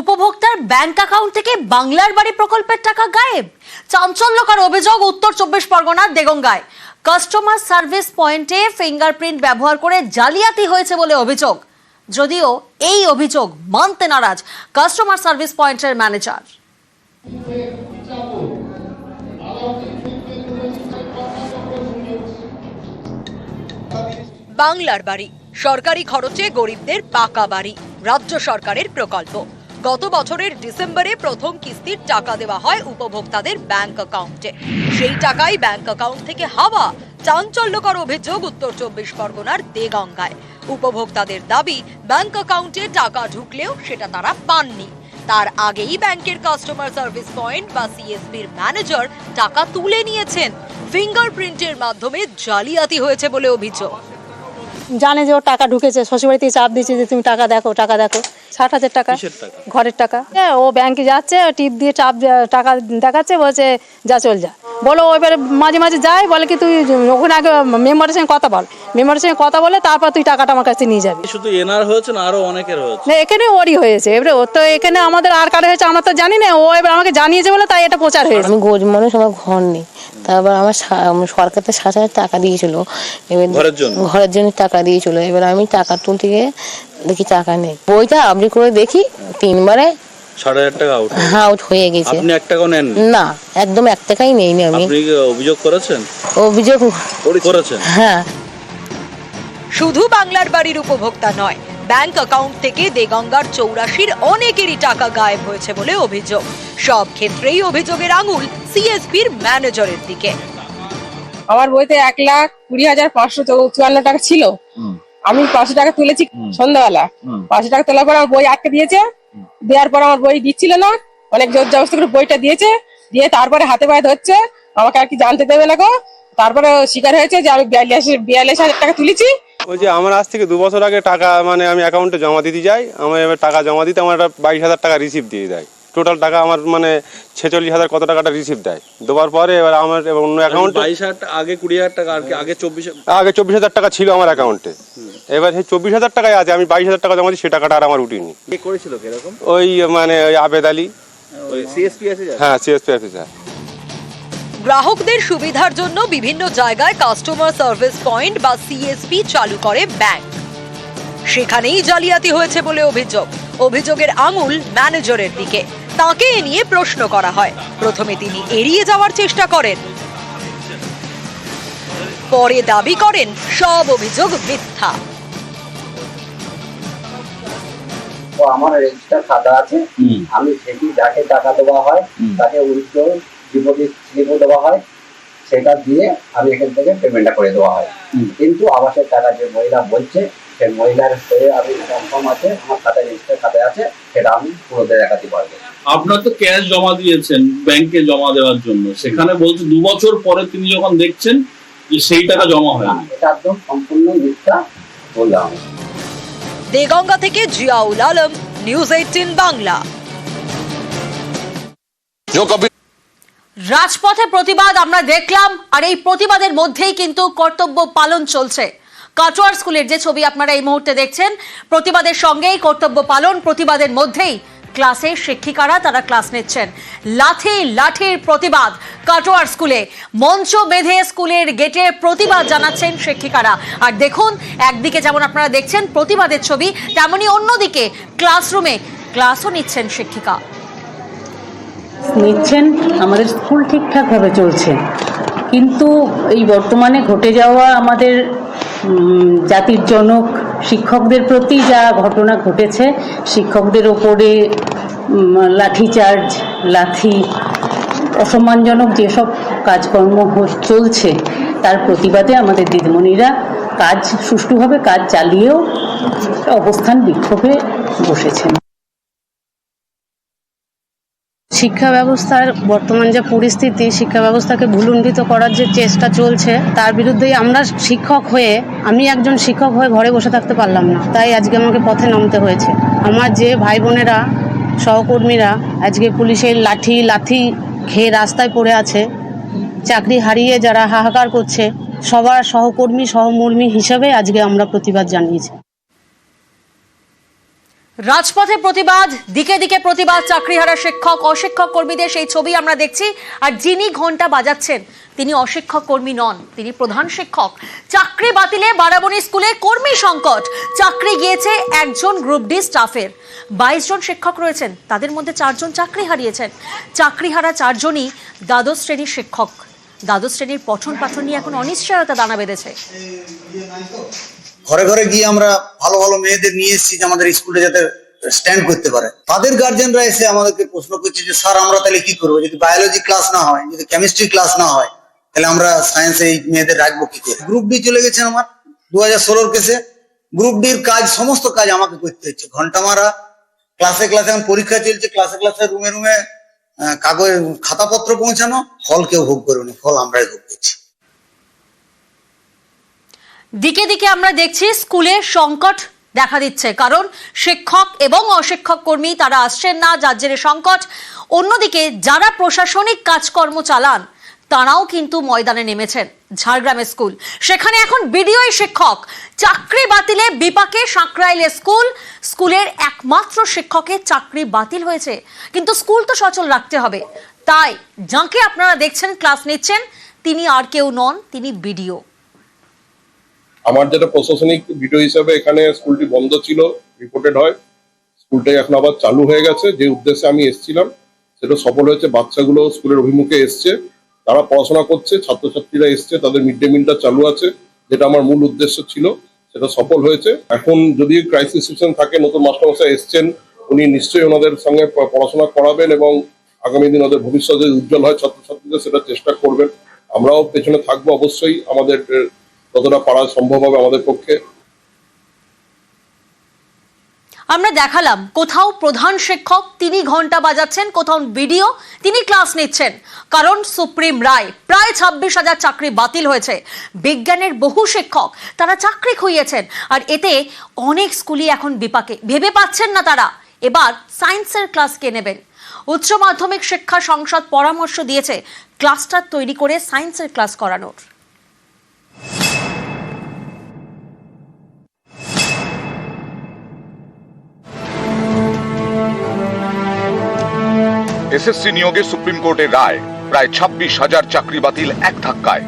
উপভোক্তার bank account থেকে বাংলার বাড়ি প্রকল্পের টাকা গায়েব। চাঞ্চল্যকর অভিযোগ উত্তর চব্বিশ পরগনার দেগঙ্গায়। কাস্টমার সার্ভিস পয়েন্টে ফিঙ্গারপ্রিন্ট ব্যবহার করে জালিয়াতি হয়েছে বলে অভিযোগ। যদিও এই অভিযোগ মানতে নারাজ কাস্টমার সার্ভিস পয়েন্টের ম্যানেজার বাংলার বাড়ি, সরকারি খরচে গরিবদের পাকা বাড়ি, রাজ্য সরকারের প্রকল্প। গত বছরের ডিসেম্বরে প্রথম কিস্তির টাকা দেওয়া হয় উপভোক্তাদের ব্যাংক অ্যাকাউন্টে। সেই টাকাই ব্যাংক অ্যাকাউন্ট থেকে হাওয়া, চাঞ্চল্যকর অভিযোগ উত্তর চব্বিশ পরগনার দেগঙ্গায়। উপভোক্তাদের দাবি, ব্যাংক অ্যাকাউন্টে টাকা ঢুকলেও সেটা তারা পাননি। তার আগেই ব্যাংকের কাস্টমার সার্ভিস পয়েন্ট বা সিএসবির ম্যানেজার টাকা তুলে নিয়েছেন। ফিঙ্গারপ্রিন্টের মাধ্যমে জালিয়াতি হয়েছে বলে অভিযোগ। জানে যে ওর টাকা ঢুকেছে শ্বশুরবাড়ি থেকে চাপ দিচ্ছে যে তুমি টাকা দেখো টাকা দেখো। ষাট হাজার টাকা। ঘরের টাকা। হ্যাঁ ও ব্যাংকে যাচ্ছে টিপ দিয়ে চাপ টাকা দেখাচ্ছে বলছে যা চল যা। বলো ও এবারে মাঝে মাঝে যায় বলে কি তুই ওখানে আগে মেম্বারের সঙ্গে কথা বল। মেম্বারের সঙ্গে কথা বলে তারপর তুই টাকাটা আমার কাছে নিয়ে যাবি। শুধু এনার হয়েছে না আরও অনেকের হয়েছে? না এখানে ওরই হয়েছে। এবারে ও তো এখানে আমাদের আর কারও হয়েছে আমরা তো জানি না ও এবার আমাকে জানিয়েছে বলে তাই এটা প্রচার হয়েছে। আমি গরিব মানুষ আমার ঘর নেই। তারপর আমার আমার সরকার তো সাত হাজার টাকা দিয়েছিল। এবার ঘরের জন্য? ঘরের জন্য টাকা দিয়েছিল। এবার আমি টাকা তুলতে গিয়ে দেখি টাকা নেই বইটা আপনি করে দেখি তিনবারে ষাট হাজার টাকা আউট আউট হয়ে গেছে। আপনি এক টাকাও নেন না একদম এক টাকাই নেইনি আমি। আপনি অভিযোগ করেছেন? অভিযোগ করেছেন? হ্যাঁ। শুধু বাংলার বাড়ির উপভোক্তা নয় ব্যাংক অ্যাকাউন্ট থেকে দেগঙ্গার চৌরাশির অনেকেরই টাকা গায়েব হয়েছে বলে অভিযোগ। সব ক্ষেত্রেই অভিযোগের আঙুল সিএসপির ম্যানেজারের দিকে। আমার বইতে এক লাখ কুড়ি হাজার পাঁচশো চৌ- চুয়ান্ন টাকা ছিল। আমি পাঁচশো টাকা তুলেছি সন্ধ্যাবেলা। পাঁচশো টাকা তোলার পর আমার বই আটকে দিয়েছে। দেওয়ার পর আমার বই দিচ্ছিল না। অনেক জোর জবস্ত করে বইটা দিয়েছে। দিয়ে তারপরে হাতে পায়ে ধরছে। আমাকে আর কি জানতে দেবে না গো। তারপরে স্বীকার হয়েছে যে আমি বিয়াল্লিশ বিয়াল্লিশ হাজার টাকা তুলেছি। ওই যে আমার আজ থেকে দু বছর আগে টাকা মানে আমি অ্যাকাউন্টে জমা দিতে যাই। আমার এবার টাকা জমা দিতে আমার একটা বাইশ হাজার টাকা রিসিভ দিয়ে দেয়। টোটাল টাকা আমার মানে ছেচল্লিশ হাজার কত টাকাটা রিসিভ দেয়? দেওয়ার পরে এবার আমার এবার অন্য অ্যাকাউন্টে বাইশ হাজার টাকা আগে কুড়ি হাজার টাকা আর কি আগে চব্বিশ আগে চব্বিশ হাজার টাকা ছিল আমার অ্যাকাউন্টে এবার সেই চব্বিশ হাজার টাকায় আছে আমি বাইশ হাজার টাকা জমা দিই সে টাকাটা আর আমার উঠিনি। কে করেছিল কীরকম ওই মানে ওই আবেদ আলী। সিএসপি? হ্যাঁ সিএসপি অফিসার গ্রাহকদের সুবিধার জন্য বিভিন্ন জায়গায় কাস্টমার সার্ভিস পয়েন্ট বা সিএসপি চালু করে ব্যাংক সেখানেই জালিয়াতি হয়েছে বলে অভিযোগ। অভিযোগের আঙুল ম্যানেজারের দিকে। তাকে এ নিয়ে প্রশ্ন করা হয়। প্রথমে তিনি এড়িয়ে যাওয়ার চেষ্টা করেন। পরে দাবি করেন সব অভিযোগ মিথ্যা। তো আমার রেজিস্টার খাতা আছে। আমি সেটি যাকে টাকা দেওয়া হয় তাকে উইথড্র ডিপোজিট স্লিপও দেওয়া হয় সেটা দিয়ে আমি এখান থেকে পেমেন্টটা করে দেওয়া হয়। কিন্তু আবাসের টাকা যে মহিলা বলছে সেই মহিলার হয়ে আমি কনফার্ম আছে আমার খাতায় রেজিস্টার খাতায় আছে সেটা আমি পুরোদের দেখাতে পারব। আপনার তো ক্যাশ জমা দিয়েছেন ব্যাংকে জমা দেওয়ার জন্য। সেখানে বলছে দু বছর পরে তিনি যখন দেখছেন যে সেই টাকা জমা না, হয়নি এটা একদম সম্পূর্ণ মিথ্যা বললাম দেগঙ্গা থেকে জিয়াউল আলম নিউজ এইটিন বাংলা। রাজপথে প্রতিবাদ আমরা দেখলাম আর এই প্রতিবাদের মধ্যেই কিন্তু কর্তব্য পালন চলছে। কাটোয়ার স্কুলের যে ছবি আপনারা এই মুহূর্তে দেখছেন, প্রতিবাদের সঙ্গেই কর্তব্য পালন, প্রতিবাদের মধ্যেই ক্লাসের শিক্ষিকারা তারা ক্লাস নিচ্ছেন। লাঠি লাঠির প্রতিবাদ কাটোয়ার স্কুলে। মঞ্চ বেঁধে স্কুলের গেটে প্রতিবাদ জানাচ্ছেন শিক্ষিকারা। আর দেখুন, একদিকে যেমন আপনারা দেখছেন, প্রতিবাদের ছবি, তেমনি অন্যদিকে ক্লাসরুমে ক্লাসও নিচ্ছেন শিক্ষিকা। নিচ্ছেন, আমাদের স্কুল ঠিকঠাকভাবে চলছে। কিন্তু এই বর্তমানে ঘটে যাওয়া আমাদের জাতির জনক শিক্ষকদের প্রতি যা ঘটনা ঘটেছে, শিক্ষকদের ওপরে লাঠিচার্জ, লাঠি, অসম্মানজনক যেসব কাজকর্ম চলছে, তার প্রতিবাদে আমাদের দিদিমণিরা কাজ, সুষ্ঠুভাবে কাজ চালিয়েও অবস্থান বিক্ষোভে বসেছেন। শিক্ষা ব্যবস্থার বর্তমান যে পরিস্থিতি, শিক্ষা ব্যবস্থাকে ভুলুণ্ঠিত করার যে চেষ্টা চলছে, তার বিরুদ্ধেই আমরা শিক্ষক হয়ে, আমি একজন শিক্ষক হয়ে ঘরে বসে থাকতে পারলাম না। তাই আজকে আমাকে পথে নামতে হয়েছে। আমার যে ভাই বোনেরা সহকর্মীরা আজকে পুলিশের লাঠি, লাথি খেয়ে রাস্তায় পড়ে আছে, চাকরি হারিয়ে যারা হাহাকার করছে, সবার সহকর্মী, সহমর্মী হিসেবে আজকে আমরা প্রতিবাদ জানিয়েছি। রাজপথে প্রতিবাদ, দিকে দিকে প্রতিবাদ, চাকরিহারা শিক্ষক, অশিক্ষক কর্মীদের সেই ছবি আমরা দেখছি। আর যিনি ঘণ্টা বাজাচ্ছেন, তিনি অশিক্ষক কর্মী নন, তিনি প্রধান শিক্ষক। চাকরি বাতিলে বারাবণী স্কুলে কর্মী সংকট। চাকরি গিয়েছে একজন গ্রুপ ডি স্টাফের। বাইশ জন শিক্ষক রয়েছেন, তাদের মধ্যে চারজন চাকরি হারিয়েছেন। চাকরিহারা চারজনই দ্বাদশ শ্রেণির শিক্ষক। দ্বাদশ শ্রেণির পঠন পাঠন নিয়ে এখন অনিশ্চয়তা দানা বেঁধেছে। ঘরে ঘরে গিয়ে আমরা ভালো ভালো মেয়েদের নিয়ে এসেছি যে আমাদের স্কুলে যাতে স্ট্যান্ড করতে পারে। তাদের গার্জেনরা এসে আমাদেরকে প্রশ্ন করছে যে, স্যার, আমরা তাহলে কি করব? যদি বায়োলজি ক্লাস না হয়, যদি কেমিস্ট্রি ক্লাস না হয়, তাহলে আমরা সায়েন্সে এই মেয়েদের রাখব কি করে? গ্রুপ ডি চলে গেছে আমার দু হাজার ষোলোর কেসে গ্রুপ ডির কাজ, সমস্ত কাজ আমাকে করতে হচ্ছে। ঘণ্টা মারা ক্লাসে ক্লাসে এখন পরীক্ষা চলছে ক্লাসে ক্লাসে রুমে রুমে কাগজ, খাতাপত্র পৌঁছানো ফল কেউ ভোগ করবে ফল আমরাই ভোগ করছি। দিকে দিকে আমরা দেখছি স্কুলে সংকট দেখা দিচ্ছে, কারণ শিক্ষক এবং অশিক্ষক কর্মী তারা আসছেন না, যার জেরে সংকট। অন্যদিকে যারা প্রশাসনিক কাজকর্ম চালান, তারাও কিন্তু ময়দানে নেমেছেন ঝাড়গ্রামের স্কুল। সেখানে এখন বিডিওই শিক্ষক। চাকরি বাতিলে বিপাকে সাঁকরাইলে স্কুল। স্কুলের একমাত্র শিক্ষকের চাকরি বাতিল হয়েছে। কিন্তু স্কুল তো সচল রাখতে হবে। তাই যাকে আপনারা দেখছেন, ক্লাস নিচ্ছেন, তিনি আর কেউ নন, তিনি বিডিও। আমার যেটা প্রশাসনিক ভিডিও হিসাবে এখানে স্কুলটি বন্ধ ছিল রিপোর্টেড হয়। স্কুলটাই এখন আবার চালু হয়ে গেছে। যে উদ্দেশ্যে আমি এসেছিলাম, সেটা সফল হয়েছে। বাচ্চাগুলো স্কুলের অভিমুখে এসছে। তারা পড়াশোনা করছে, ছাত্রছাত্রীরা এসছে, তাদের মিড ডে মিলটা চালু আছে, যেটা আমার মূল উদ্দেশ্য ছিল, সেটা সফল হয়েছে। এখন যদি ক্রাইসিস সিচুয়েশন থাকে, নতুন মাস্টারমশাই এসছেন, উনি নিশ্চয়ই ওনাদের সঙ্গে পড়াশোনা করাবেন এবং আগামী দিন ওদের ভবিষ্যতে উজ্জ্বল হয়, ছাত্রছাত্রীদের সেটা চেষ্টা করবেন। আমরাও পেছনে থাকব অবশ্যই। আমাদের যতটা পারা সম্ভব হবে আমাদের পক্ষে। আমরা দেখালাম কোথাও প্রধান শিক্ষক তিনি ঘণ্টা বাজাচ্ছেন, কোথাও ভিডিও তিনি ক্লাস নিচ্ছেন। কারণ সুপ্রিম রায় প্রায় ছাব্বিশ হাজার চাকরি বাতিল হয়েছে। বিজ্ঞানের বহু শিক্ষক তারা চাকরি খুইয়েছেন আর এতে অনেক স্কুলই এখন বিপাকে। ভেবে পাচ্ছেন না তারা। এবার সায়েন্সের ক্লাস কে নেবেন? উচ্চ মাধ্যমিক শিক্ষা সংসদ পরামর্শ দিয়েছে ক্লাস্টার তৈরি করে সায়েন্সের ক্লাস করানোর। এসএসসি নিয়োগে সুপ্রিম কোর্টের রায়, প্রায় ছাব্বিশ হাজার চাকরি বাতিল এক ধাক্কায়।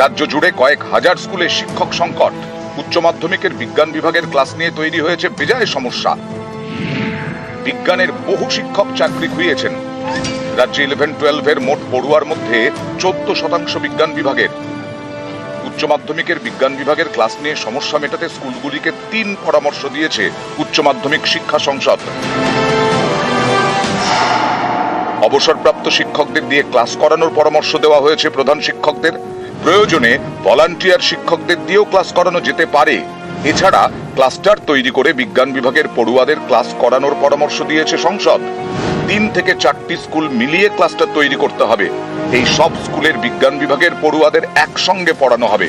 রাজ্য জুড়ে কয়েক হাজার স্কুলে শিক্ষক সংকট। উচ্চ মাধ্যমিকের বিজ্ঞান বিভাগের ক্লাস নিয়ে তৈরি হয়েছে বেজায় সমস্যা। বিজ্ঞানের বহু শিক্ষক চাকরি খুইয়েছেন। রাজ্যে ইলেভেন টুয়েলভের মোট পড়ুয়ার মধ্যে চোদ্দ শতাংশ বিজ্ঞান বিভাগের। উচ্চ মাধ্যমিকের বিজ্ঞান বিভাগের ক্লাস নিয়ে সমস্যা মেটাতে স্কুলগুলিকে তিন পরামর্শ দিয়েছে উচ্চ মাধ্যমিক শিক্ষা সংসদ। অবসরপ্রাপ্ত শিক্ষকদের দিয়ে ক্লাস করানোর পরামর্শ দেওয়া হয়েছে প্রধান শিক্ষকদের। প্রয়োজনে ভলান্টিয়ার শিক্ষকদের দিয়েও ক্লাস করানো যেতে পারে। এছাড়া ক্লাস্টার তৈরি করে বিজ্ঞান বিভাগের পড়ুয়াদের ক্লাস করানোর পরামর্শ দিয়েছে সংসদ। তিন থেকে চারটি স্কুল মিলিয়ে ক্লাস্টার তৈরি করতে হবে। এই সব স্কুলের বিজ্ঞান বিভাগের পড়ুয়াদের একসঙ্গে পড়ানো হবে।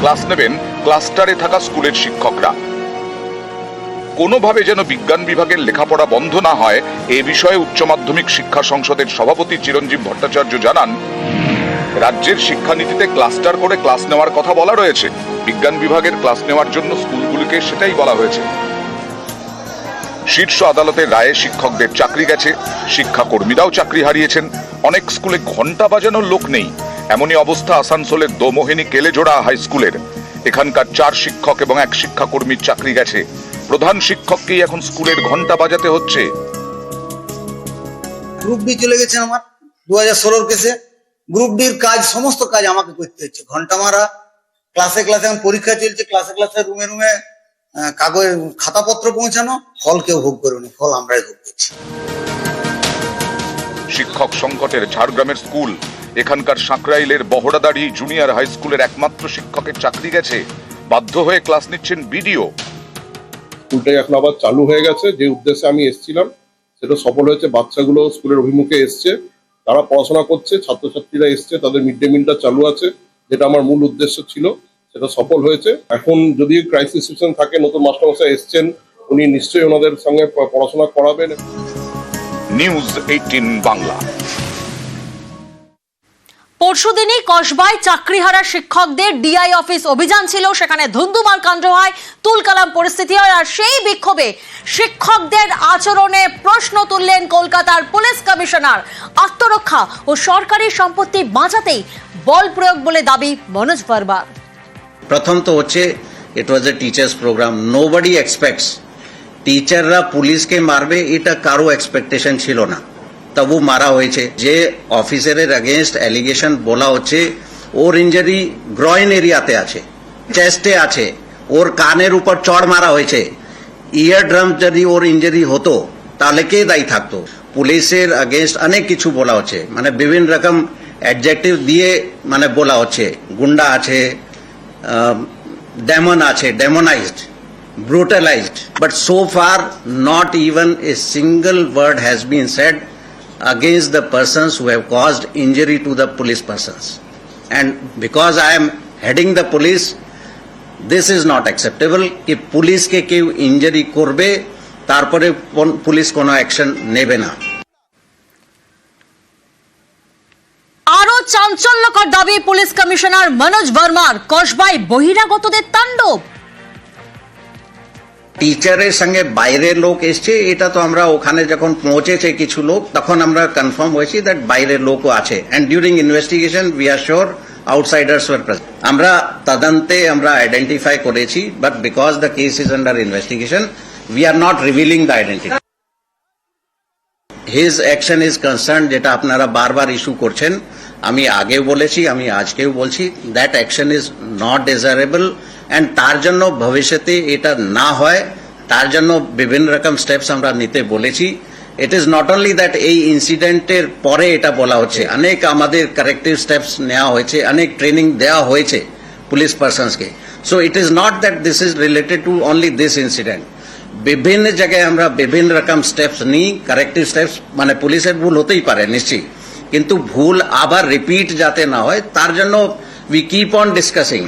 ক্লাস নেবেন ক্লাস্টারে থাকা স্কুলের শিক্ষকরা। কোনোভাবে যেন বিজ্ঞান বিভাগের লেখাপড়া বন্ধ না হয়, এ বিষয়ে উচ্চ মাধ্যমিক শিক্ষা সংসদের সভাপতি চিরঞ্জীব ভট্টাচার্য জানান, রাজ্যের শিক্ষানীতিতে ক্লাস্টার করে ক্লাস নেওয়ার কথা বলা রয়েছে। বিজ্ঞান বিভাগের ক্লাস নেওয়ার জন্য স্কুলগুলিকে সেটাই বলা হয়েছে। শীর্ষ আদালতের রায়ে শিক্ষকদের চাকরি গেছে, শিক্ষাকর্মীরাও চাকরি হারিয়েছেন। অনেক স্কুলে ঘণ্টা বাজানোর লোক নেই। এমনই অবস্থা আসানসোলের দোমোহিনী কেলেজোড়া হাই স্কুলের এখানকার চার শিক্ষক এবং এক শিক্ষাকর্মীর চাকরি গেছে। প্রধান শিক্ষককেই এখন স্কুলের ঘণ্টা বাজাতে হচ্ছে। গ্রুপ ডি চলে গেছে আমার দু হাজার ষোলোর কেসে। গ্রুপ ডির কাজ সমস্ত কাজ আমাকে করতে হচ্ছে। ঘণ্টা মারা ক্লাসে ক্লাসে এখন পরীক্ষা চলছে ক্লাসে ক্লাসে রুমে রুমে কাগজ খাতাপত্র পৌঁছানো ফল কেউ ভোগ করবে ফল আমরাই ভোগ করছি। শিক্ষক সংকটের ঝাড়গ্রামের স্কুল এখানকার সাঁকরাইলের বহড়াদাড়ি জুনিয়র হাই স্কুলের একমাত্র শিক্ষকের চাকরি গেছে। বাধ্য হয়ে ক্লাস নিচ্ছেন বিডিও। স্কুলটাই এখন আবার চালু হয়ে গেছে। যে উদ্দেশ্যে আমি এসেছিলাম, সেটা সফল হয়েছে। বাচ্চাগুলো স্কুলের অভিমুখে এসছে। তারা পড়াশোনা করছে, ছাত্রছাত্রীরা এসছে, তাদের মিড ডে মিলটা চালু আছে, যেটা আমার মূল উদ্দেশ্য ছিল, সেটা সফল হয়েছে। এখন যদি ক্রাইসিস সিচুয়েশন থাকে, নতুন মাস্টারমশাই এসছেন, উনি নিশ্চয়ই ওনাদের সঙ্গে পড়াশোনা করাবেন। নিউজ এইটিন বাংলা পরশুদিনই কসবায় চাকরিহারা শিক্ষকদের ডিআই অফিস অভিযান ছিল। সেখানে ধুন্ধুমার কাণ্ড হয়, তুলকালাম পরিস্থিতি হয় আর সেই বিক্ষোভে শিক্ষকদের আচরণে প্রশ্ন তুললেন কলকাতার পুলিশ কমিশনার। আত্মরক্ষা ও সরকারি সম্পত্তি বাঁচাতেই বল প্রয়োগ বলে দাবি মনোজ ভার্মার প্রথম তো হচ্ছে it was a teachers program nobody expects টিচাররা পুলিশকে মারবে, এটা কারও এক্সপেকটেশন ছিল না। তবু মারা হয়েছে। যে অফিসারের এগেনস্ট অ্যালিগেশন বলা হচ্ছে, ওর ইঞ্জারি গ্রয়েন এরিয়াতে আছে চেস্টে আছে, ওর কানের উপর চড় মারা হয়েছে। ইয়ার ড্রাম যদি ওর ইঞ্জারি হতো, তাহলে কে দায়ী থাকতো? পুলিশের এগেনস্ট অনেক কিছু বলা হচ্ছে। মানে বিভিন্ন রকম অ্যাডজেক্টিভ দিয়ে মানে বলা হচ্ছে। গুন্ডা আছে ডেমন আছে ডেমোনাইজড brutalized, but so far not even a single word has been said against the persons who have caused injury to the police persons. And because I am heading the police, this is not acceptable. If police ke কেউ injury করবে তারপরে police কোনো action নেবে না আরও চাঞ্চল্যকর দাবি police commissioner Manoj বর্মার কসবায় বহিরাগতদের তাণ্ডব টিচারের সঙ্গে বাইরের লোক এসছে, এটা তো আমরা ওখানে যখন পৌঁছেছে কিছু লোক, তখন আমরা কনফার্ম হয়েছি দ্যাট বাইরের লোকও আছে। And during investigation we are sure outsiders were present আমরা তদন্তে আমরা আইডেন্টিফাই করেছি but because the case is under investigation we are not revealing the identity his action is concern যেটা আপনারা বারবার ইস্যু করছেন, আমি আগেও বলেছি, আমি আজকেও বলছি that action is not desirable and তার জন্য ভবিষ্যতে এটা না হয়। তার জন্য বিভিন্ন রকম স্টেপস আমরা নিতে বলেছি। It is not only that এই ইনসিডেন্টের পরে এটা বলা হচ্ছে। অনেক আমাদের কারেক্টিভ স্টেপস নেওয়া হয়েছে, অনেক ট্রেনিং দেওয়া হয়েছে police পার্সনসকে so it is not that this is related to only this incident বিভিন্ন জায়গায় আমরা বিভিন্ন রকম স্টেপস নিই কারেক্টিভ স্টেপস মানে পুলিশের ভুল হতেই পারে, নিশ্চয়ই। কিন্তু ভুল আবার রিপিট যাতে না হয়, তার জন্য উই কিপ অন ডিসকাসিং